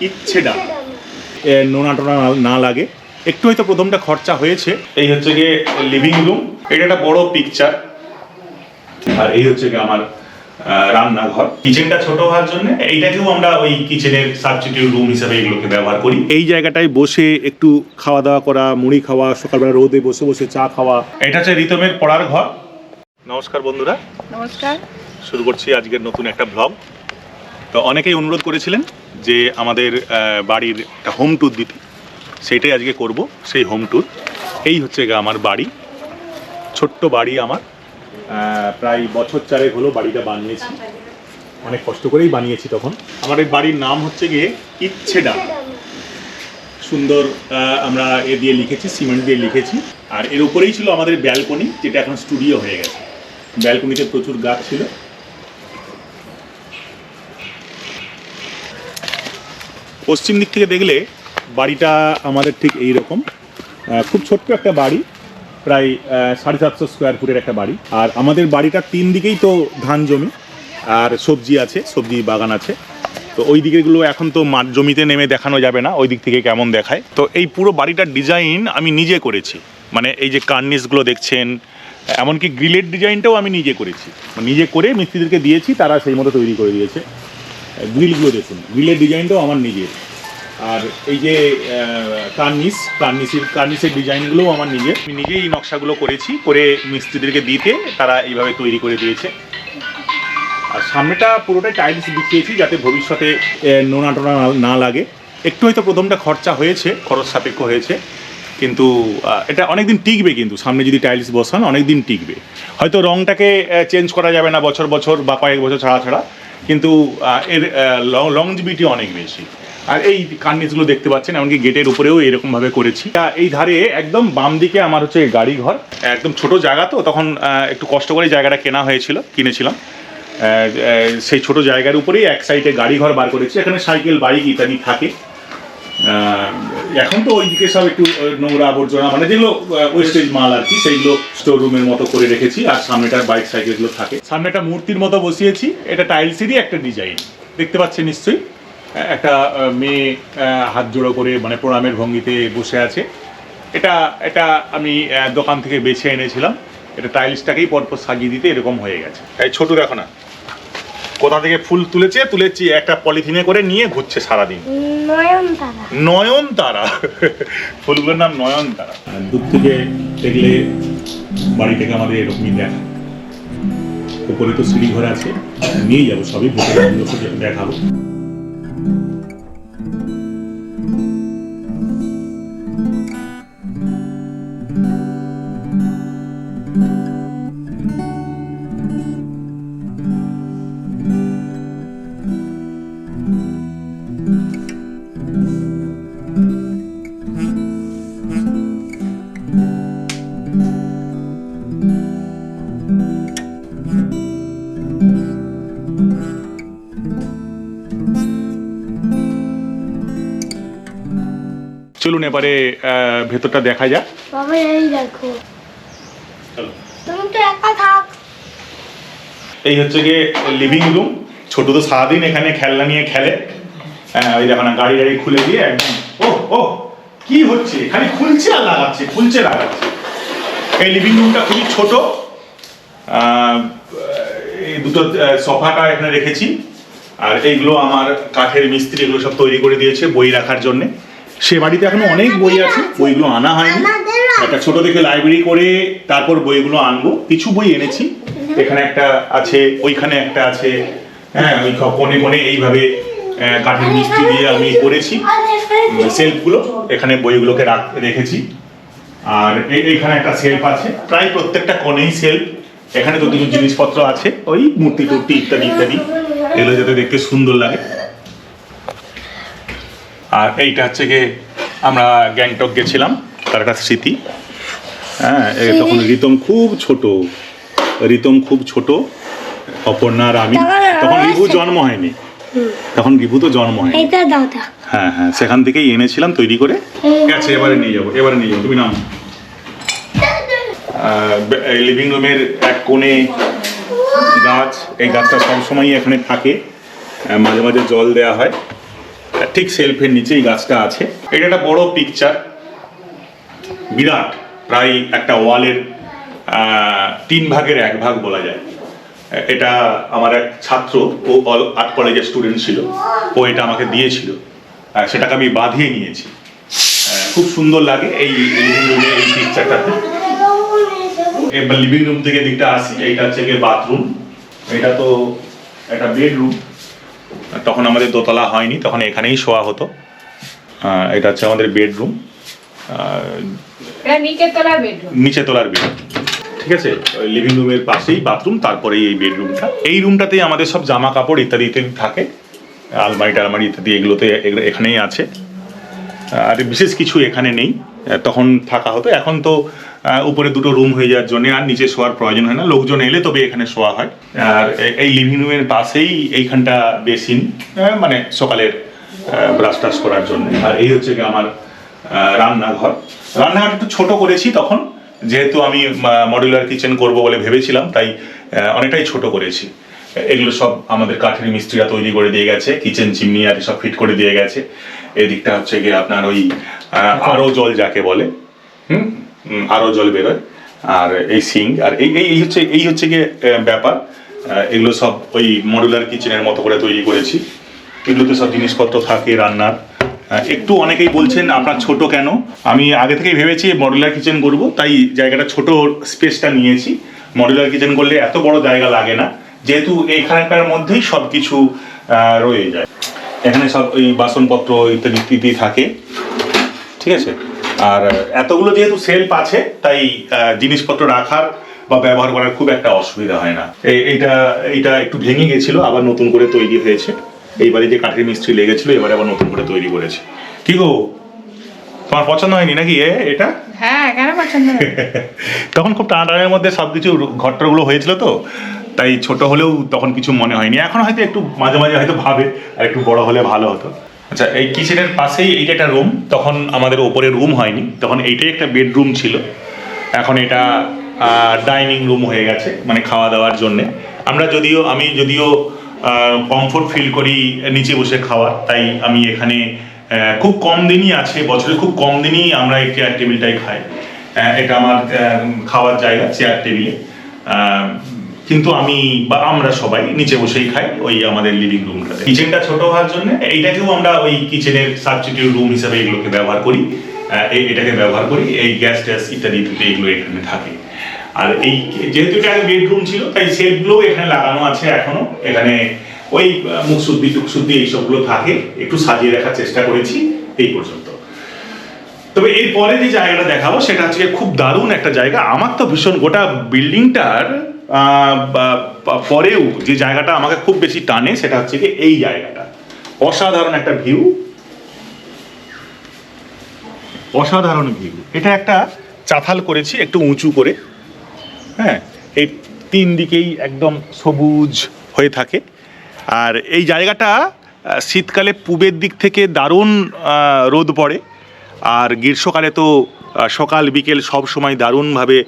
ইচ্ছে ডাক এ, নোনা টোনা না- না লাগে। একটু হয়তো প্রথমটা খরচা হয়েছে। এই হচ্ছে গিয়ে লিভিং রুম এটা একটা বড় পিকচার আর এই হচ্ছে গিয়ে আমার রান্নাঘর। কিচেনটা ছোট হওয়ার জন্য এইটাকেও আমরা ওই কিচেনের সাবস্টিটিউট রুম হিসেবে এগুলোকে ব্যবহার করি। এই জায়গাটায় বসে একটু খাওয়া দাওয়া করা মুড়ি খাওয়া সকালবেলা রোদে বসে বসে চা খাওয়া। এটা হচ্ছে রিতমের পড়ার ঘর। নমস্কার বন্ধুরা। নমস্কার। শুরু করছি আজকের নতুন একটা ব্লগ তো অনেকেই অনুরোধ করেছিলেন যে আমাদের বাড়ির একটা হোম ট্যুর দিতে, সেইটাই আজকে করব, সেই হোম ট্যুর এই হচ্ছে গিয়ে আমার বাড়ি, ছোট্ট বাড়ি আমার। প্রায় বছর চারেক হলো বাড়িটা বানিয়েছি। অনেক কষ্ট করেই বানিয়েছি তখন। আমার এই বাড়ির নাম হচ্ছে গিয়ে ইচ্ছে ডাক সুন্দর আমরা এ দিয়ে লিখেছি, সিমেন্ট দিয়ে লিখেছি। আর এর উপরেই ছিল আমাদের ব্যালকনি, যেটা এখন স্টুডিও হয়ে গেছে। ব্যালকনিতে প্রচুর গাছ ছিল। পশ্চিম দিক থেকে দেখলে বাড়িটা আমাদের ঠিক এই রকম খুব ছোট্ট একটা বাড়ি, প্রায় সাড়ে সাতশো স্কোয়ার ফুটের একটা বাড়ি। আর আমাদের বাড়িটার তিন দিকেই তো ধান জমি, আর সবজি আছে, সবজি বাগান আছে। তো ওই দিকেগুলো এখন তো মাঠ জমিতে নেমে দেখানো যাবে না, ওই দিক থেকে কেমন দেখায়। তো এই পুরো বাড়িটার ডিজাইন আমি নিজে করেছি। মানে এই যে কার্নিসগুলো দেখছেন, এমনকি গ্রিলের ডিজাইনটাও আমি নিজে করেছি। নিজে করে মিস্ত্রিদেরকে দিয়েছি, তারা সেই মতো তৈরি করে দিয়েছে। গ্রিলগুলো দেখুন। গ্রিলের ডিজাইনটাও আমার নিজের। আর এই যে কার্নিস, কার্নিসের কার্নিসের ডিজাইনগুলোও আমার নিজের। আমি নিজেই এই নকশাগুলো করেছি, করে মিস্ত্রিদেরকে দিতে তারা এইভাবে তৈরি করে দিয়েছে। আর সামনেটা পুরোটাই টাইলস বিছিয়েছি যাতে ভবিষ্যতে নোনা টোনা না- লাগে। একটু হয়তো প্রথমটা খরচা হয়েছে, খরচ সাপেক্ষ হয়েছে। কিন্তু এটা অনেকদিন টিকবে কিন্তু। সামনে যদি টাইলস বসান, অনেকদিন টিকবে। হয়তো রংটাকে চেঞ্জ করা যাবে না বছর বছর বা কয়েক বছর ছাড়া ছাড়া। কিন্তু এর লংজিবিটি অনেক বেশি। আর এই কার্নিসগুলো দেখতে পাচ্ছেন, এমনকি গেটের উপরেও এরকমভাবে করেছি। এই ধারে একদম বাম দিকে আমার হচ্ছে গাড়ি ঘর একদম ছোট জায়গা তো, তখন একটু কষ্ট করে জায়গাটা কেনা হয়েছিল, কিনেছিলাম। সেই ছোট জায়গার উপরেই এক সাইডে গাড়ি ঘর বার করেছি, এখানে সাইকেল বাইক ইত্যাদি থাকে। এখন তো ওইদিকে সব একটু নোংরা আবর্জনা মানে যেগুলো ওয়েস্টেজ মাল আর কি, সেইগুলো স্টোর রুমের মতো করে রেখেছি, আর সামনেটার বাইক সাইকেলগুলো থাকে। সামনে একটা মূর্তির মতো বসিয়েছি, এটা টাইলসেরই একটা ডিজাইন দেখতে পাচ্ছেন নিশ্চয়ই একটা মেয়ে হাত জোড়ো করে মানে প্রণামের ভঙ্গিতে বসে আছে। এটা এটা আমি দোকান থেকে বেছে এনেছিলাম। এটা টাইলসটাকেই পরপর সাজিয়ে দিতে এরকম হয়ে গেছে। এই ছোট দেখো না। কোথা থেকে ফুল তুলেছে? তুলেছি একটা পলিথিনে করে নিয়ে ঘুরছে সারাদিন। নয়নতারা। নয়ন তারা ফুলগুলোর নাম নয়ন তারা দূর থেকে দেখলে বাড়ি থেকে আমাদের এরকমই দেখা। উপরে তো সিঁড়ি ঘর আছে নিয়ে যাব সবই ভেতরে দেখাবো। চলুন এবারে ভেতরটা দেখা যাক। বাবা এই দেখো। তুমি তো একা থাক। এই হচ্ছে গিয়ে লিভিং রুম ছোট তো সারাদিন এখানে খেলনা নিয়ে খেলে। হ্যাঁ ওই দেখো না গাড়ি গাড়ি খুলে দিয়ে একদম ও ও কি হচ্ছে? খালি খুলছে আর লাগাচ্ছে খুলছে লাগাচ্ছে। এই লিভিং রুমটা খুবই ছোট। এই দুটো সোফাটা এখানে রেখেছি। আর এইগুলো আমার কাঠের মিস্ত্রি এগুলো সব তৈরি করে দিয়েছে বই রাখার জন্য। সে বাড়িতে এখনও অনেক বই আছে, বইগুলো আনা হয়নি। একটা ছোট থেকে লাইব্রেরি করে তারপর বইগুলো আনব। কিছু বই এনেছি। এখানে একটা আছে, ওইখানে একটা আছে। হ্যাঁ ওই কোণে এইভাবে কাঠের মিষ্টি দিয়ে আমি করেছি। সেলফগুলো। এখানে বইগুলোকে রাখ- রেখেছি। আর এইখানে একটা সেলফ আছে। প্রায় প্রত্যেকটা কোণেই সেলফ। এখানে তো কিছু জিনিসপত্র আছে। ওই মূর্তি টুর্তি ইত্যাদি ইত্যাদি। এগুলো যাতে দেখতে সুন্দর লাগে। আর এইটা হচ্ছে গিয়ে আমরা গ্যাংটক গেছিলাম তার একটা স্মৃতি। হ্যাঁ তখন রিতম খুব ছোট রিতম খুব ছোট অপর্ণা আর আমি। তখন রিভু জন্ম হয়নি। তখন রিভু তো জন্ম হয়নি। হ্যাঁ হ্যাঁ সেখান থেকেই এনেছিলাম তৈরি করে। আচ্ছা এবারে নিয়ে যাব এবারে নিয়ে যাব তুমি নাম লিভিং রুমের এক কোণে গাছ এই গাছটা সবসময়ই এখানে থাকে। মাঝে মাঝে জল দেওয়া হয়। ঠিক সেলফের নিচেই গাছটা আছে। এটা একটা বড় পিকচার বিরাট, প্রায় একটা ওয়ালের তিন ভাগের এক ভাগ বলা যায়। এটা আমার এক ছাত্র, ও আর্ট কলেজের স্টুডেন্ট ছিল। ও এটা আমাকে দিয়েছিল। সেটাকে আমি বাঁধিয়ে নিয়েছি। খুব সুন্দর লাগে এই লিভিং রুমে এই পিকচারটাতে এবার লিভিং রুম থেকে দিকটা আসি। এইটা হচ্ছে গিয়ে বাথরুম এটা তো একটা বেডরুম তখন আমাদের দোতলা হয়নি তখন এখানেই শোয়া হতো। এটা হচ্ছে আমাদের বেডরুম। তলার বেডরুম। নিচে তোলার বেড ঠিক আছে? লিভিং রুমের পাশেই বাথরুম তারপরেই এই বেডরুমটা। এই রুমটাতেই আমাদের সব জামা কাপড় ইত্যাদি ইত্যাদি থাকে। আলমারি টালমারি ইত্যাদি এগুলোতে এগুলো এখানেই আছে। আর বিশেষ কিছু এখানে নেই। তখন থাকা হতো। এখন তো উপরে দুটো রুম হয়ে যাওয়ার জন্য আর নিচে শোয়ার প্রয়োজন হয় না। লোকজন এলে তবে এখানে শোয়া হয়। আর এই লিভিং রুমের পাশেই এইখানটা বেসিন মানে সকালের ব্রাশ টাশ করার জন্য। আর এই হচ্ছে গিয়ে আমার রান্নাঘর। রান্নাঘর একটু ছোট করেছি তখন। যেহেতু আমি মডুলার কিচেন করব বলে ভেবেছিলাম, তাই অনেকটাই ছোট করেছি। এগুলো সব আমাদের কাঠের মিস্ত্রিরা তৈরি করে দিয়ে গেছে কিচেন চিমনি আর সব ফিট করে দিয়ে গেছে। এদিকটা হচ্ছে গিয়ে আপনার ওই আরও জল যাকে বলে। হুম? উম, আরও জল বেরোয়। আর এই সিঙ্ক আর এই এই- হচ্ছে এই হচ্ছে গিয়ে ব্যাপার। এগুলো সব ওই মডুলার কিচেনের মতো করে তৈরি করেছি। এগুলোতে সব জিনিসপত্র থাকে রান্নার। একটু অনেকেই বলছেন আপনার ছোট কেন? আমি আগে থেকেই ভেবেছি মডুলার কিচেন করব তাই জায়গাটা ছোট স্পেসটা নিয়েছি। মডুলার কিচেন করলে এত বড় জায়গা লাগে না যেহেতু এইখানকার মধ্যেই সব কিছু রয়ে যায়। এখানে সব ওই বাসনপত্র ইত্যাদি ইত্যাদি থাকে। ঠিক আছে? আর এতগুলো যেহেতু সেলফ আছে তাই জিনিসপত্র রাখার বা ব্যবহার করার খুব একটা অসুবিধা হয় না। এই এইটা এইটা একটু ভেঙে গেছিল আবার নতুন করে তৈরি হয়েছে। এইবারে যে কাঠের মিস্ত্রি লেগেছিল এবারে আবার নতুন করে তৈরি করেছে। কি গো? তোমার পছন্দ হয়নি নাকি এ এটা? হ্যাঁ কেন পছন্দ তখন খুব টানাটানের মধ্যে সব কিছু ঘরটরগুলো হয়েছিল তো তাই ছোট হলেও তখন কিছু মনে হয়নি। এখন হয়তো একটু মাঝে মাঝে হয়তো ভাবে আর একটু বড় হলে ভালো হতো। আচ্ছা এই কিচেনের পাশেই এইটা একটা রুম তখন আমাদের ওপরে রুম হয়নি। তখন এইটাই একটা বেডরুম ছিল। এখন এটা ডাইনিং রুম হয়ে গেছে মানে খাওয়া দাওয়ার জন্যে। আমরা যদিও, আমি যদিও কমফোর্ট ফিল করি নিচে বসে খাওয়ার, তাই আমি এখানে খুব কম দিনই আছে, বছরে খুব কম দিনই আমরা এই চেয়ার টেবিলটাই খাই। এটা আমার খাওয়ার জায়গা চেয়ার টেবিলে কিন্তু আমি বা আমরা সবাই নিচে বসেই খাই ওই আমাদের লিভিং রুমটাতে কিচেনটা ছোট হওয়ার জন্য এইটাকেও আমরা ওই কিচেনের সাবস্টিটিউট রুম হিসেবে এগুলোকে ব্যবহার করি। এটাকে ব্যবহার করি, এই গ্যাস ট্যাস ইত্যাদি এগুলো এখানে থাকে। আর এই যেহেতু এটা বেডরুম ছিল, তাই সেলফগুলোও এখানে লাগানো আছে এখনও। এখানে ওই মুখশুদ্ধি টুকশুদ্ধি এইসবগুলো থাকে। একটু সাজিয়ে রাখার চেষ্টা করেছি এই পর্যন্ত। তবে এর পরে যে জায়গাটা দেখাবো, সেটা হচ্ছে খুব দারুণ একটা জায়গা। আমার তো ভীষণ গোটা বিল্ডিংটার পরেও যে জায়গাটা আমাকে খুব বেশি টানে সেটা হচ্ছে কি এই জায়গাটা। অসাধারণ একটা ভিউ অসাধারণ ভিউ এটা একটা চাথাল করেছি, একটু উঁচু করে। হ্যাঁ এই তিন দিকেই একদম সবুজ হয়ে থাকে। আর এই জায়গাটা শীতকালে পূবের দিক থেকে দারুণ রোদ পড়ে। আর গ্রীষ্মকালে তো সকাল, বিকেল সব সময় দারুণভাবে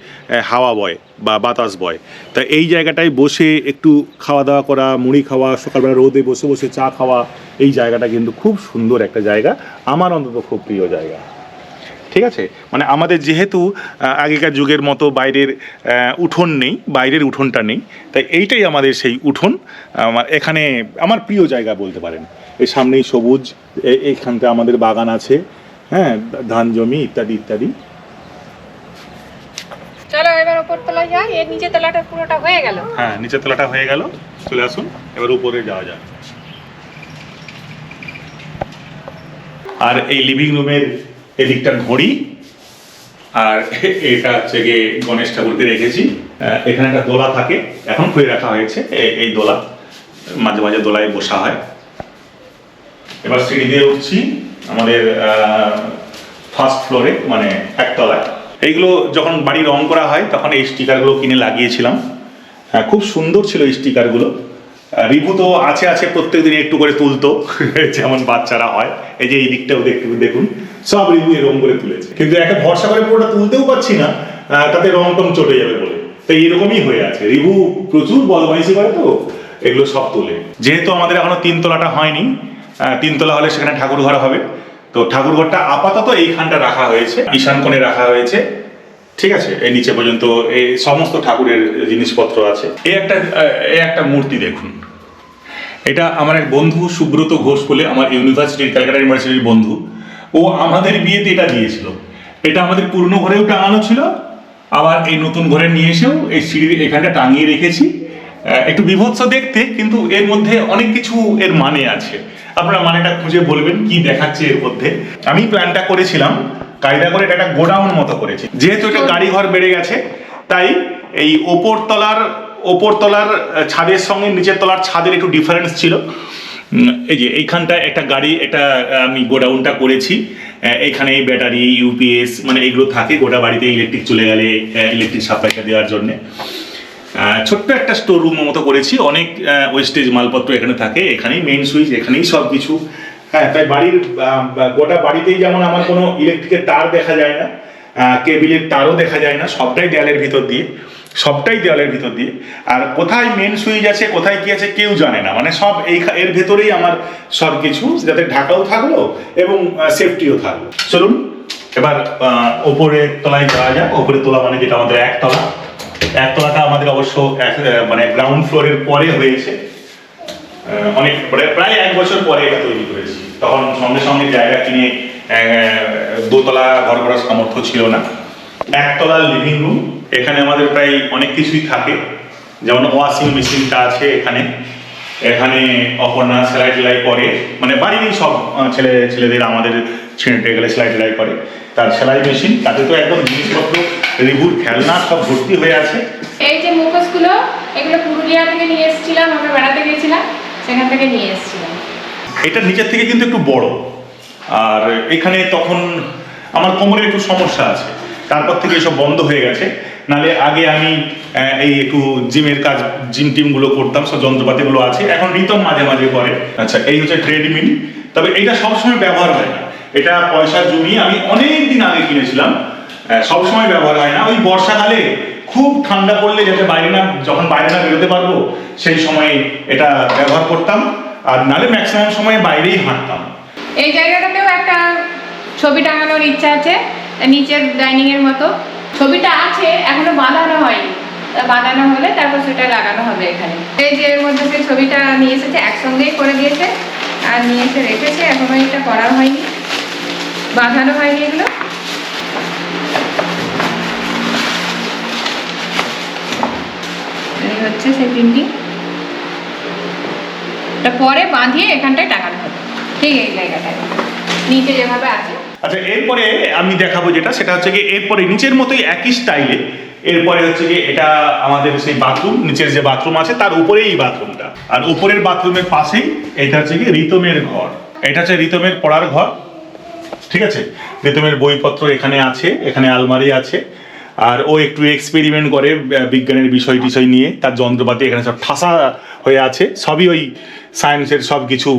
হাওয়া বয়। বা বাতাস বয়। তা এই জায়গাটায় বসে একটু খাওয়া দাওয়া করা, মুড়ি খাওয়া, সকালবেলা রোদে বসে বসে চা খাওয়া, এই জায়গাটা কিন্তু খুব সুন্দর একটা জায়গা। আমার অন্তত খুব প্রিয় জায়গা। ঠিক আছে? মানে আমাদের যেহেতু আগেকার যুগের মতো বাইরের উঠোন নেই, বাইরের উঠোনটা নেই, তাই এইটাই আমাদের সেই উঠোন। আমার এখানে, আমার প্রিয় জায়গা বলতে পারেন। এই সামনেই সবুজ এইখানটা আমাদের বাগান আছে হ্যাঁ ধান জমি ইত্যাদি ইত্যাদি। চলো এবার ওপর তলায় যাই এর নিচে তলাটা পুরোটা হয়ে গেল। হ্যাঁ নিচের তলাটা হয়ে গেল। চলে আসুন, এবার উপরে যাওয়া যাক। আর এই লিভিং রুমের এদিকটা ঘড়ি, আর এটা হচ্ছে গিয়ে গণেশ ঠাকুরকে রেখেছি। এখানে একটা দোলা থাকে, এখন খুলে রাখা হয়েছে এই দোলা, মাঝে মাঝে দোলায় বসা হয়। এবার সিঁড়ি দিয়ে উঠছি, আমাদের ফার্স্ট ফ্লোরে মানে একতলায়। এইগুলো যখন বাড়ি রং করা হয়, তখন এই স্টিকারগুলো কিনে লাগিয়েছিলাম। হ্যাঁ খুব সুন্দর ছিল এই স্টিকারগুলো। রিভু তো আছে আছে, প্রত্যেকদিন একটু করে তুলতো, যেমন বাচ্চারা হয়। এই যে এই দিকটাও দেখতে দেখুন, সব রিভু এরকম করে তুলেছে। কিন্তু একটা ভরসা করে পুরোটা তুলতেও পারছি না তাতে রং টং চটে যাবে বলে। তাই এরকমই হয়ে আছে। রিভু প্রচুর বদমাইশি করে তো, এগুলো সব তোলে। যেহেতু আমাদের এখনও তিনতলাটা হয়নি তিনতলা হলে সেখানে ঠাকুর ঘর হবে। তো ঠাকুর ঘরটা আপাতত এইখানটা রাখা হয়েছে, ঈশান কোণে রাখা হয়েছে। ঠিক আছে? এই নিচে পর্যন্ত এই সমস্ত ঠাকুরের জিনিসপত্র আছে। এই একটা এই একটা মূর্তি দেখুন। এটা আমার এক বন্ধু, সুব্রত ঘোষ বলে আমার ইউনিভার্সিটির ক্যালকাটা ইউনিভার্সিটির বন্ধু। ও আমাদের বিয়েতে এটা দিয়েছিল। এটা আমাদের পুরনো ঘরেও টাঙানো ছিল। আবার এই নতুন ঘরে নিয়ে এসেও এই সিঁড়ির এখানটা টাঙিয়ে রেখেছি। একটু বিভৎস দেখতে, কিন্তু এর মধ্যে অনেক কিছু এর মানে আছে। আপনারা মানেটা খুঁজে বলবেন কি দেখাচ্ছে এর মধ্যে। আমি প্ল্যানটা করেছিলাম কায়দা করে এটা একটা গোডাউন মতো করেছি। যেহেতু এটা গাড়ি ঘর বেড়ে গেছে তাই এই ওপর তলার ওপর তলার ছাদের সঙ্গে নিচের তলার ছাদের একটু ডিফারেন্স ছিল। এই যে এইখানটা একটা গাড়ি এটা আমি গোডাউনটা করেছি। এখানে ব্যাটারি ইউপিএস মানে এগুলো থাকে গোটা বাড়িতে ইলেকট্রিক চলে গেলে ইলেকট্রিক সাপ্লাইটা দেওয়ার জন্যে। ছোট্ট একটা স্টোর রুম মতো করেছি। অনেক ওয়েস্টেজ মালপত্র এখানে থাকে, এখানেই মেইন সুইচ এখানেই সব কিছু হ্যাঁ তাই বাড়ির গোটা বাড়িতেই যেমন আমার কোনো ইলেকট্রিকের তার দেখা যায় না কেবিলের তারও দেখা যায় না, সবটাই দেয়ালের ভিতর দিয়ে, সবটাই দেওয়ালের ভিতর দিয়ে। আর কোথায় মেন সুইচ আছে, কোথায় কি আছে কেউ জানে না। মানে সব এই এর ভেতরেই আমার সব কিছু যাতে ঢাকাও থাকল এবং সেফটিও থাকল। চলুন, এবার ওপরে তলায় যাওয়া যাক। ওপরে তোলা মানে যেটা আমাদের একতলা। একতলাটা আমাদের অবশ্য মানে গ্রাউন্ড ফ্লোরের পরে হয়েছে। অনেক প্রায়- প্রায় এক বছর পরে এটা তৈরি করেছি। তখন সঙ্গে সঙ্গে জায়গা কিনে দোতলা ঘর করার সামর্থ্য ছিল না। একতলা লিভিং রুম এখানে আমাদের প্রায় অনেক কিছুই থাকে। যেমন ওয়াশিং মেশিনটা আছে এখানে। এখানে অপর্ণা সেলাই টেলাই করে। মানে বাড়িরই সব ছেলে, ছেলেদের আমাদের ছেলেটে গেলে সেলাই টেলাই করে। তার সেলাই মেশিন তাতে তো একদম জিনিসপত্র রিভুর খেলনা সব ভর্তি হয়ে আছে। এই যে মুখোশগুলো এগুলো পুরুলিয়া থেকে নিয়ে এসেছিলাম আমরা বেড়াতে গেছিলাম সেখান থেকে নিয়ে এসেছিলাম। এটা নিচের থেকে কিন্তু একটু বড়। আর এখানে তখন আমার কোমরের একটু সমস্যা আছে। তারপর থেকে এসব বন্ধ হয়ে গেছে। নালে আগে আমি এই একটু জিমের কাজ জিম টিমগুলো করতাম সব যন্ত্রপাতিগুলো আছে। এখন রিতম মাঝে মাঝে করে। আচ্ছা এই হচ্ছে ট্রেডমিল। তবে এটা সবসময় ব্যবহার হয় না। এটা পয়সা জমিয়ে আমি অনেক দিন আগে কিনেছিলাম। সবসময় ব্যবহার হয় না। ওই বর্ষাকালে খুব ঠান্ডা পড়লে যাতে বাইরে না যখন বাইরে না বেরোতে পারব, সেই সময় এটা ব্যবহার করতাম। আর নালে ম্যাক্সিমাম সময় বাইরেই হাঁটতাম। এই জায়গাটাতেও একটা ছবি টাঙানোর ইচ্ছা আছে, নিচের ডাইনিং এর মতো। ছবিটা আছে, এখনও বাঁধানো হয়নি। বাঁধানো হলে তারপর সেটা লাগানো হবে এখানে। এই যে এর মধ্যে যে ছবিটা নিয়ে এসেছে, একসঙ্গেই করে দিয়েছে। আর নিয়ে এসে রেখেছে, এখনও এটা করা হয়নি। বাঁধানো হয়নি এগুলো। হচ্ছে সেই প্রিন্টিং এটা পরে বাঁধিয়ে এখানটায় টাঙানো হবে। ঠিক এই জায়গাটায়। নিচে যেভাবে আছে। আচ্ছা এরপরে আমি দেখাবো যেটা, সেটা হচ্ছে কি এরপরে নিচের মতোই একই স্টাইলে এরপরে হচ্ছে কি এটা আমাদের সেই বাথরুম নিচের যে বাথরুম আছে, তার উপরেই এই বাথরুমটা আর উপরের বাথরুমের পাশেই এটা হচ্ছে কি রিতমের ঘর। এটা হচ্ছে রিতমের পড়ার ঘর। ঠিক আছে? রিতমের বইপত্র এখানে আছে, এখানে আলমারি আছে। আর ও একটু এক্সপেরিমেন্ট করে বিজ্ঞানের বিষয় টিষয় নিয়ে। তার যন্ত্রপাতি এখানে সব ঠাসা হয়ে আছে। সবই ওই সায়েন্সের সব কিছু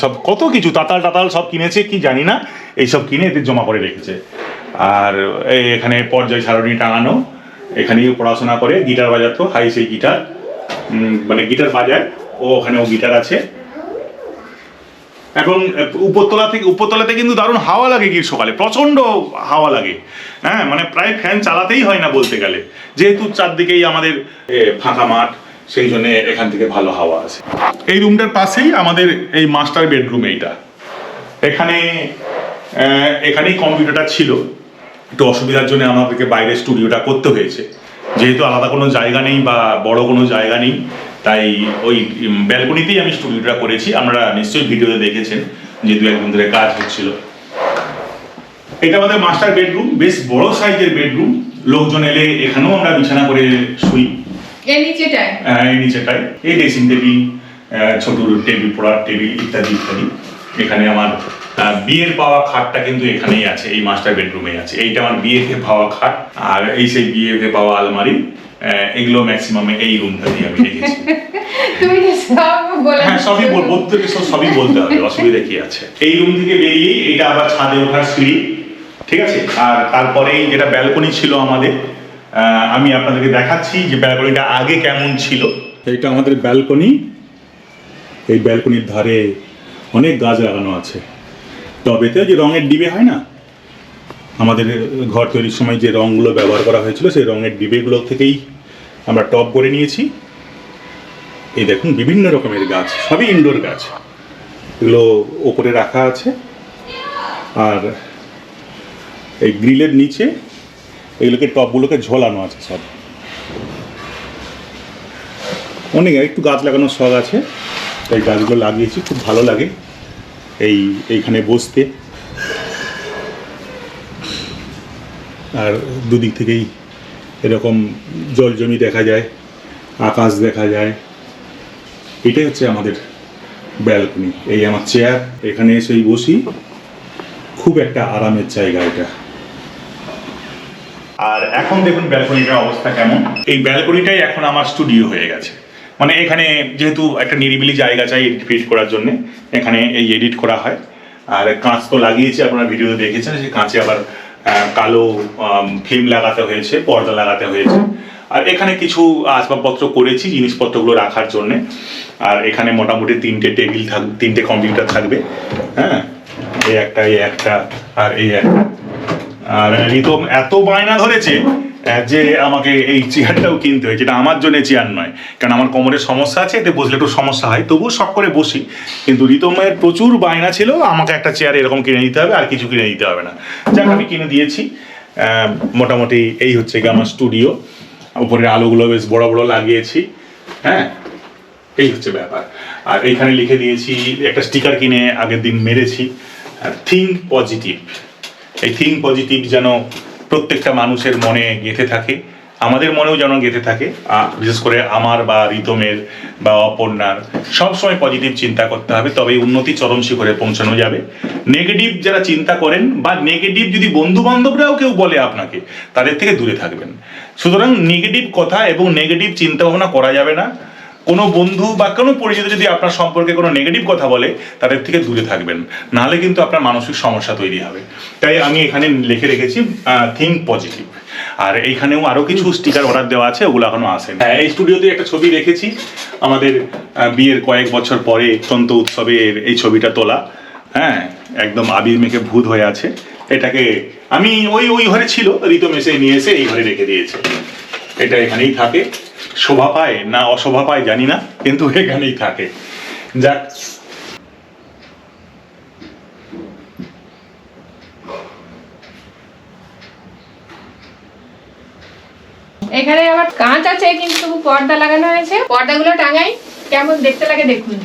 সব কত কিছু, তাতাল টাতাল সব কিনেছে, কি জানি না। এইসব কিনে এদের জমা করে রেখেছে। আর এখানে পর্যায় সারণী টাঙানো। এখানেই পড়াশোনা করে, গিটার বাজাতো হাই সেই গিটার মানে গিটার বাজায়। ও ওখানে ও গিটার আছে। এবং উপরতলা থেকে, উপরতলাতে কিন্তু দারুণ হাওয়া লাগে গ্রীষ্মকালে, প্রচণ্ড হাওয়া লাগে। হ্যাঁ মানে প্রায় ফ্যান চালাতেই হয় না বলতে গেলে। যেহেতু চারদিকেই আমাদের ফাঁকা মাঠ, সেই জন্য এখান থেকে ভালো হাওয়া আছে এই রুমটার পাশেই আমাদের এই মাস্টার বেডরুম এইটা। এখানে এখানেই কম্পিউটারটা ছিল। একটু অসুবিধার জন্য আমাদেরকে বাইরে স্টুডিওটা করতে হয়েছে। যেহেতু আলাদা কোনো জায়গা নেই বা বড় কোনো জায়গা নেই তাই ওই ব্যালকনিতেই আমি স্টুডিওটা করেছি। আমরা নিশ্চয়ই ভিডিওতে দেখেছেন যে দু একদিন ধরে কাজ হচ্ছিল। এটা আমাদের মাস্টার বেডরুম বেশ বড় সাইজের বেডরুম লোকজন এলে এখানেও আমরা বিছানা করে শুই। এর নিচেটায়? আহ, এই নিচেটায়। এই ড্রেসিং টেবিল ছোট টেবিল পড়ার টেবিল ইত্যাদি ইত্যাদি। এখানে আমার বিয়ের পাওয়া খাটটা কিন্তু এখানেই আছে এই মাস্টার বেডরুমে আছে। এইটা আমার বিয়েতে পাওয়া খাট আর এই সেই বিয়েতে পাওয়া আলমারি। এগুলো ম্যাক্সিমাম এই রুমটা দিয়ে আমি রেখেছি। তুমি সব বলে হ্যাঁ সবই বল বলতে সব সবই বলতে হবে অসুবিধা কি আছে? এই রুম থেকে বেরিয়ে এটা আবার ছাদে ওঠার সিঁড়ি ঠিক আছে? আর তারপরেই যেটা ব্যালকনি ছিল আমাদের আমি আপনাদেরকে দেখাচ্ছি যে ব্যালকনিটা আগে কেমন ছিল। এইটা আমাদের ব্যালকনি এই ব্যালকনির ধারে অনেক গাছ লাগানো আছে। টবেতেও যে রঙের ডিবে হয় না আমাদের ঘর তৈরির সময় যে রঙগুলো ব্যবহার করা হয়েছিল, সেই রঙের ডিবেগুলো থেকেই আমরা টব করে নিয়েছি। এই দেখুন, বিভিন্ন রকমের গাছ, সবই ইনডোর গাছ। এগুলো ওপরে রাখা আছে। আর এই গ্রিলের নিচে এগুলোকে টবগুলোকে ঝোলানো আছে সব। অনেক, একটু গাছ লাগানোর শখ আছে। এই গাছগুলো লাগিয়েছি, খুব ভালো লাগে এই, এইখানে বসতে। আর দুদিক থেকেই এরকম জল জমি দেখা যায়, আকাশ দেখা যায়। এটাই হচ্ছে আমাদের ব্যালকনি। এই আমার চেয়ার এখানে এসেই বসি। খুব একটা আরামের জায়গা এটা। আর এখন দেখুন ব্যালকনিটার অবস্থা কেমন। এই ব্যালকনিটাই এখন আমার স্টুডিও হয়ে গেছে। মানে এখানে যেহেতু একটা নিরিবিলি জায়গা চাই এডিট ফিট করার জন্য, এখানে এই এডিট করা হয়। আর কাঁচ তো লাগিয়েছি, আপনারা ভিডিওতে দেখেছেন, সেই কাঁচে আবার কালো ফিল্ম লাগাতে হয়েছে পর্দা লাগাতে হয়েছে। আর এখানে কিছু আসবাবপত্র করেছি জিনিসপত্রগুলো রাখার জন্য। আর এখানে মোটামুটি তিনটে টেবিল থাক তিনটে কম্পিউটার থাকবে। হ্যাঁ? এই একটা এই একটা আর এই একটা। আর রিতম এত বায়না ধরেছে যে আমাকে এই চেয়ারটাও কিনতে হয়, যেটা আমার জন্য চেয়ার নয়। কারণ আমার কোমরের সমস্যা আছে, এতে বসলে একটু সমস্যা হয়, তবুও শখ করে বসি। কিন্তু রিতমের প্রচুর বায়না ছিল, আমাকে একটা চেয়ার এরকম কিনে নিতে হবে, আর কিছু কিনে দিতে হবে না। যাক, আমি কিনে দিয়েছি। মোটামুটি এই হচ্ছে গিয়ে আমার স্টুডিও উপরের আলোগুলো বেশ বড় বড় লাগিয়েছি। হ্যাঁ এই হচ্ছে ব্যাপার। আর এইখানে লিখে দিয়েছি, একটা স্টিকার কিনে আগের দিন মেরেছি। থিঙ্ক পজিটিভ এই থিঙ্ক পজিটিভ যেন প্রত্যেকটা মানুষের মনে গেঁথে থাকে, আমাদের মনেও যেন গেঁথে থাকে বিশেষ করে আমার বা রিতমের বা অপর্ণার, সবসময় পজিটিভ চিন্তা করতে হবে তবেই উন্নতি চরম শিখরে পৌঁছানো যাবে। নেগেটিভ যারা চিন্তা করেন বা নেগেটিভ যদি বন্ধু বান্ধবরাও কেউ বলে আপনাকে, তাদের থেকে দূরে থাকবেন। সুতরাং নেগেটিভ কথা এবং নেগেটিভ চিন্তা ভাবনা করা যাবে না। কোনো বন্ধু বা কোনো পরিচিত যদি আপনার সম্পর্কে কোনো নেগেটিভ কথা বলে, তাদের থেকে দূরে থাকবেন। নাহলে কিন্তু আপনার মানসিক সমস্যা তৈরি হবে। তাই আমি এখানে লিখে রেখেছি থিঙ্ক পজিটিভ আর এইখানেও আরও কিছু স্টিকার অর্ডার দেওয়া আছে, ওগুলো এখনও আসেনি। হ্যাঁ এই স্টুডিওতে একটা ছবি রেখেছি। আমাদের বিয়ের কয়েক বছর পরে তন্ত উৎসবের এই ছবিটা তোলা। হ্যাঁ একদম আবির মেখে ভূত হয়ে আছে। এটাকে আমি ওই ওই ঘরে ছিল, রিতম এসে নিয়ে এসে এই ঘরে রেখে দিয়েছে। এটা এখানেই থাকে। শোভা পায় না অশোভা পায় জানি না কিন্তু এখানেই থাকে। যাক। এখানে আবার কাঁচ আছে কিন্তু তবু পর্দা লাগানো হয়েছে। পর্দাগুলো টাঙাই কেমন দেখতে লাগে দেখুন।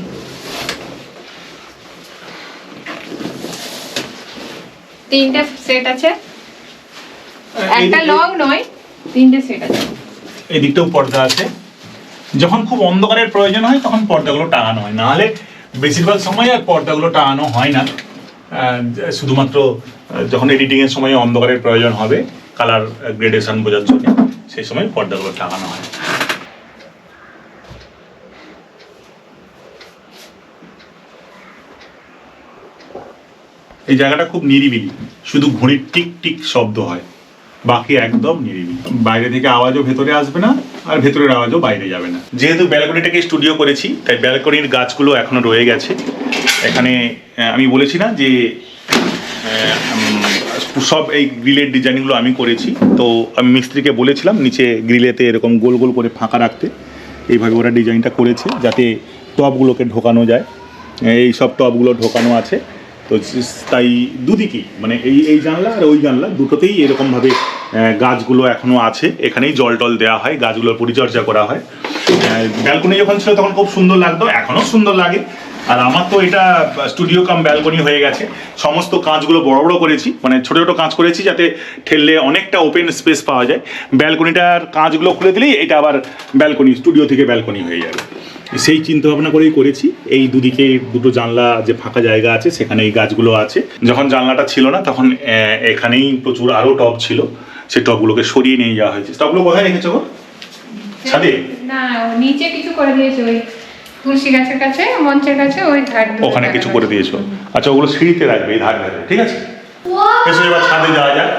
তিনটে সেট আছে। একটা লং নয় তিনটে সেট আছে। এদিকটাও পর্দা আছে। যখন খুব অন্ধকারের প্রয়োজন হয়, তখন পর্দাগুলো টাঙানো হয়। নাহলে বেশিরভাগ সময় আর পর্দাগুলো টাঙানো হয় না। শুধুমাত্র যখন এডিটিংয়ের সময় অন্ধকারের প্রয়োজন হবে কালার গ্রেডেশন বোঝার জন্য সেই সময় পর্দাগুলো টাঙানো হয়। এই জায়গাটা খুব নিরিবিলি। শুধু ঘড়ির টিক টিক শব্দ হয়। বাকি একদম নিরিবিলি। বাইরে থেকে আওয়াজও ভেতরে আসবে না, আর ভেতরের আওয়াজও বাইরে যাবে না। যেহেতু ব্যালকনিটাকে স্টুডিও করেছি, তাই ব্যালকনির গাছগুলো এখনও রয়ে গেছে। এখানে আমি বলেছি না যে সব এই গ্রিলের ডিজাইনগুলো আমি করেছি। তো আমি মিস্ত্রিকে বলেছিলাম নিচে গ্রিলেতে এরকম গোল গোল করে ফাঁকা রাখতে। এইভাবে ওরা ডিজাইনটা করেছে, যাতে টবগুলোকে ঢোকানো যায়। এই সব টবগুলো ঢোকানো আছে। তো তাই দুদিকেই মানে এই এই জানলা আর ওই জানলা দুটোতেই এরকমভাবে গাছগুলো এখনও আছে। এখানেই জল টল দেওয়া হয়, গাছগুলোর পরিচর্যা করা হয়। ব্যালকনি যখন ছিল তখন খুব সুন্দর লাগতো এখনও সুন্দর লাগে। আর আমার তো এটা স্টুডিও কাম ব্যালকনি হয়ে গেছে। সমস্ত কাঁচগুলো বড় বড় করেছি মানে ছোট ছোট কাঁচ করেছি যাতে ঠেললে অনেকটা ওপেন স্পেস পাওয়া যায়। ব্যালকনিটার কাঁচগুলো খুলে দিলেই এটা আবার ব্যালকনি, স্টুডিও থেকে ব্যালকনি হয়ে যাবে। সেই চিন্তা ভাবনা করেই করেছি। এই দুদিকে দুটো জানলা যে ফাঁকা জায়গা আছে সেখানে এই গাছগুলো আছে। যখন জানলাটা ছিল না তখন এখানেই প্রচুর আরও টব ছিল। সেই টবগুলোকে সরিয়ে নিয়ে যাওয়া হয়েছে। টবগুলো কোথায় রেখেছো গো? ছাদে? না নিচে কিছু করে দিয়েছে ওই তুলসী গাছের কাছে মঞ্চের কাছে ওই ধার ওখানে কিছু করে দিয়েছ। আচ্ছা ওগুলো সিঁড়িতে রাখবে এই ধারে ঠিক আছে! এসো এবার ছাদে যাওয়া যাক।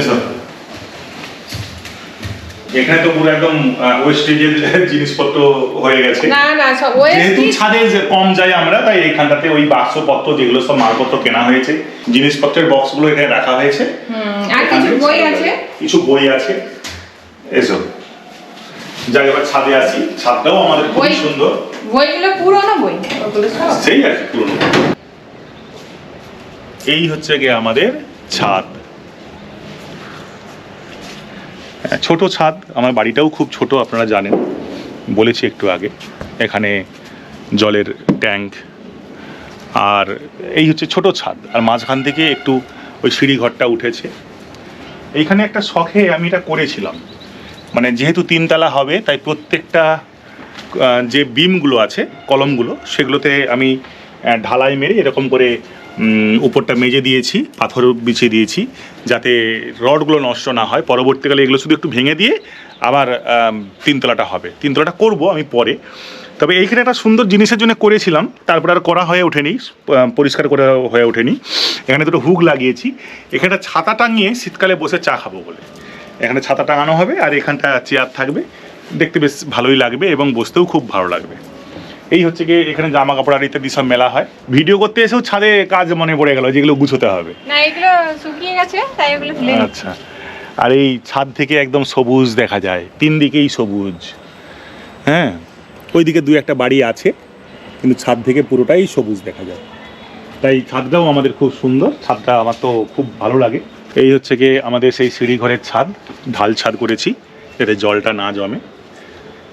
এসো। এখানে তো পুরো একদম ওয়েস্ট ওয়েস্টেজের জিনিসপত্র হয়ে গেছে। না না সব যেহেতু ছাদে যে কম যাই আমরা তাই এইখানটাতে ওই বাক্সপত্র যেগুলো সব মালপত্র কেনা হয়েছে জিনিসপত্রের বক্সগুলো এখানে রাখা হয়েছে। আর কিছু বই আছে? কিছু বই আছে। এসব যাই এবার ছাদে আছি ছাদটাও আমাদের খুব সুন্দর। বইগুলো পুরোনো বই সেই আর কি পুরনো। এই হচ্ছে গিয়ে আমাদের ছাদ হ্যাঁ, ছোট ছাদ, আমার বাড়িটাও খুব ছোট, আপনারা জানেন। বলেছি একটু আগে, এখানে জলের ট্যাঙ্ক। আর এই হচ্ছে ছোট ছাদ, আর মাঝখান থেকে একটু ওই সিঁড়ি ঘরটা উঠেছে। এইখানে একটা শখে আমি এটা করেছিলাম। মানে যেহেতু তিনতলা হবে, তাই প্রত্যেকটা যে বিমগুলো আছে, কলমগুলো, সেগুলোতে আমি ঢালাই মেরে এরকম করে উপরটা মেজে দিয়েছি পাথর বিছিয়ে দিয়েছি, যাতে রডগুলো নষ্ট না হয়। পরবর্তীকালে এগুলো শুধু একটু ভেঙে দিয়ে আবার তিনতলাটা হবে। তিনতলাটা করব আমি পরে। তবে এইখানে একটা সুন্দর জিনিসের জন্য করেছিলাম। তারপর আর করা হয়ে ওঠেনি পরিষ্কার করে হয়ে ওঠেনি। এখানে দুটো হুক লাগিয়েছি। এখানে ছাতা টাঙিয়ে শীতকালে বসে চা খাব বলে। এখানে ছাতা টাঙানো হবে আর এখানটা চেয়ার থাকবে। দেখতে বেশ ভালোই লাগবে এবং বসতেও খুব ভালো লাগবে। এই হচ্ছে কি এখানে জামা কাপড় আর ইত্যাদি সব মেলা হয়। ভিডিও করতে এসেও ছাদে কাজ মনে পড়ে গেল যেগুলো গুছোতে হবে। না এগুলো শুকিয়ে গেছে তাই তুলে নিচ্ছি। আচ্ছা। আর এই ছাদ থেকে একদম সবুজ দেখা যায় তিন দিকেই সবুজ। হ্যাঁ ওইদিকে দু একটা বাড়ি আছে কিন্তু ছাদ থেকে পুরোটাই সবুজ দেখা যায়। তাই ছাদটাও আমাদের খুব সুন্দর ছাদটা আমার তো খুব ভালো লাগে। এই হচ্ছে গিয়ে আমাদের সেই সিঁড়ি ঘরের ছাদ ঢাল ছাদ করেছি যাতে জলটা না জমে।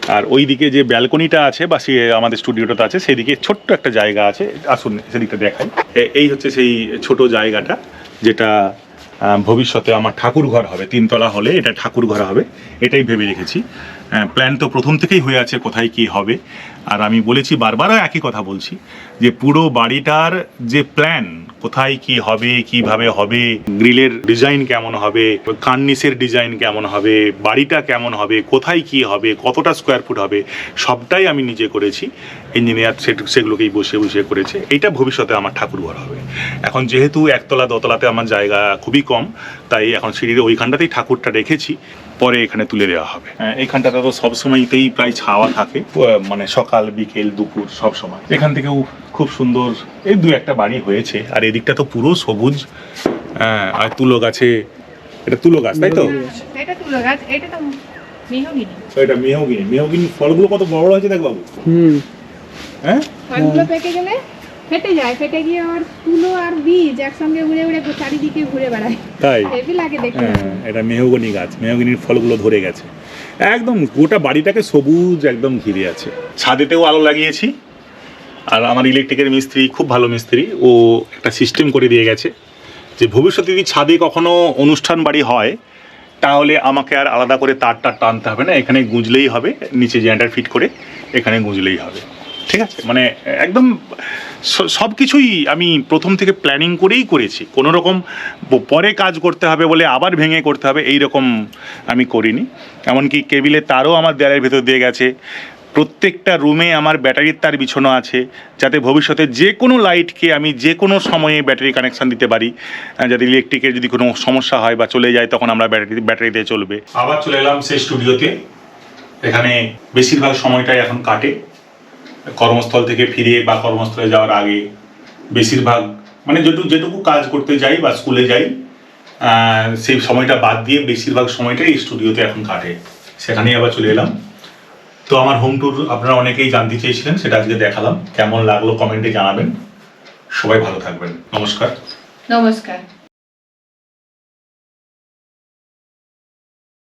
আর ওই দিকে যে ব্যালকনিটা আছে বা সে আমাদের স্টুডিওটা আছে, সেদিকে ছোট্ট একটা জায়গা আছে। আসুন সেদিকটা দেখাই। এই হচ্ছে সেই ছোট জায়গাটা, যেটা ভবিষ্যতে আমার ঠাকুর ঘর হবে। তিনতলা হলে এটা ঠাকুর ঘর হবে। এটাই ভেবে রেখেছি। প্ল্যান তো প্রথম থেকেই হয়ে আছে কোথায় কি হবে। আর আমি বলেছি, বারবারও একই কথা বলছি যে পুরো বাড়িটার যে প্ল্যান কোথায় কি হবে, কীভাবে হবে, গ্রিলের ডিজাইন কেমন হবে, কার্নিসের ডিজাইন কেমন হবে, বাড়িটা কেমন হবে, কোথায় কি হবে, কতটা স্কোয়ার ফুট হবে, সবটাই আমি নিজে করেছি। ইঞ্জিনিয়ার সেগুলোকেই বসে বসে করেছে। এইটা ভবিষ্যতে আমার ঠাকুর ঘর হবে। এখন যেহেতু একতলা, দোতলাতে আমার জায়গা খুবই কম, তাই এখন সিঁড়ির ওইখানটাতেই ঠাকুরটা রেখেছি। পরে এখানে তুলে দেওয়া হবে। হ্যাঁ, এইখানটাতে তো সবসময়তেই প্রায় ছাওয়া থাকে মানে সকাল বিকেল দুপুর সব সময়। এখান থেকেও খুব সুন্দর এই দু একটা বাড়ি হয়েছে আর এদিকটা তো পুরো সবুজ। হ্যাঁ, আর তুলো গাছে এটা তুলো গাছ তাই তো? এটা তুলো গাছ এটা তো মেহগিনি। এটা মেহগিনি। মেহগিনি ফলগুলো কত বড় বড় হয়েছে দেখ বাবু। হুম। হ্যাঁ? ফলগুলো পেকে গেলে? ফেটে যায় ফেটে গিয়ে ওর তুলো আর বীজ একসঙ্গে উড়ে উড়ে চারিদিকে ঘুরে বেড়ায়। তাই? হেভি লাগে দেখতে। হ্যাঁ এটা মেহগনি গাছ মেহগনির ফলগুলো ধরে গেছে। একদম গোটা বাড়িটাকে সবুজ একদম ঘিরে আছে। ছাদেতেও আলো লাগিয়েছি। আর আমার ইলেকট্রিকের মিস্ত্রি খুব ভালো মিস্ত্রি ও একটা সিস্টেম করে দিয়ে গেছে যে ভবিষ্যতে যদি ছাদে কখনো অনুষ্ঠান বাড়ি হয় তাহলে আমাকে আর আলাদা করে তার টার টানতে হবে না এখানে গুঁজলেই হবে নিচে জেনারেটার ফিট করে এখানে গুঁজলেই হবে। ঠিক আছে? মানে একদম সব কিছুই আমি প্রথম থেকে প্ল্যানিং করেই করেছি। কোনো রকম পরে কাজ করতে হবে বলে আবার ভেঙে করতে হবে, এই রকম আমি করিনি। এমনকি কেবিলের তারও আমার দেয়ালের ভেতর দিয়ে গেছে। প্রত্যেকটা রুমে আমার ব্যাটারির তার বিছানো আছে, যাতে ভবিষ্যতে যে কোনো লাইটকে আমি যে কোনো সময়ে ব্যাটারি কানেকশন দিতে পারি। যাতে ইলেকট্রিকের যদি কোনো সমস্যা হয় বা চলে যায়, তখন আমরা ব্যাটারি, ব্যাটারিতে চলবে। আবার চলে এলাম সেই স্টুডিওতে এখানে বেশিরভাগ সময়টাই এখন কাটে। কর্মস্থল থেকে ফিরে বা কর্মস্থলে যাওয়ার আগে বেশিরভাগ মানে যেটুকু যেটুকু কাজ করতে যাই বা স্কুলে যাই সেই সময়টা বাদ দিয়ে বেশিরভাগ সময়টাই স্টুডিওতে এখন কাটে। সেখানেই আবার চলে এলাম। তো আমার হোম ট্যুর আপনারা অনেকেই জানতে চেয়েছিলেন, সেটা আজকে দেখালাম। কেমন লাগল কমেন্টে জানাবেন। সবাই ভালো থাকবেন। নমস্কার। নমস্কার।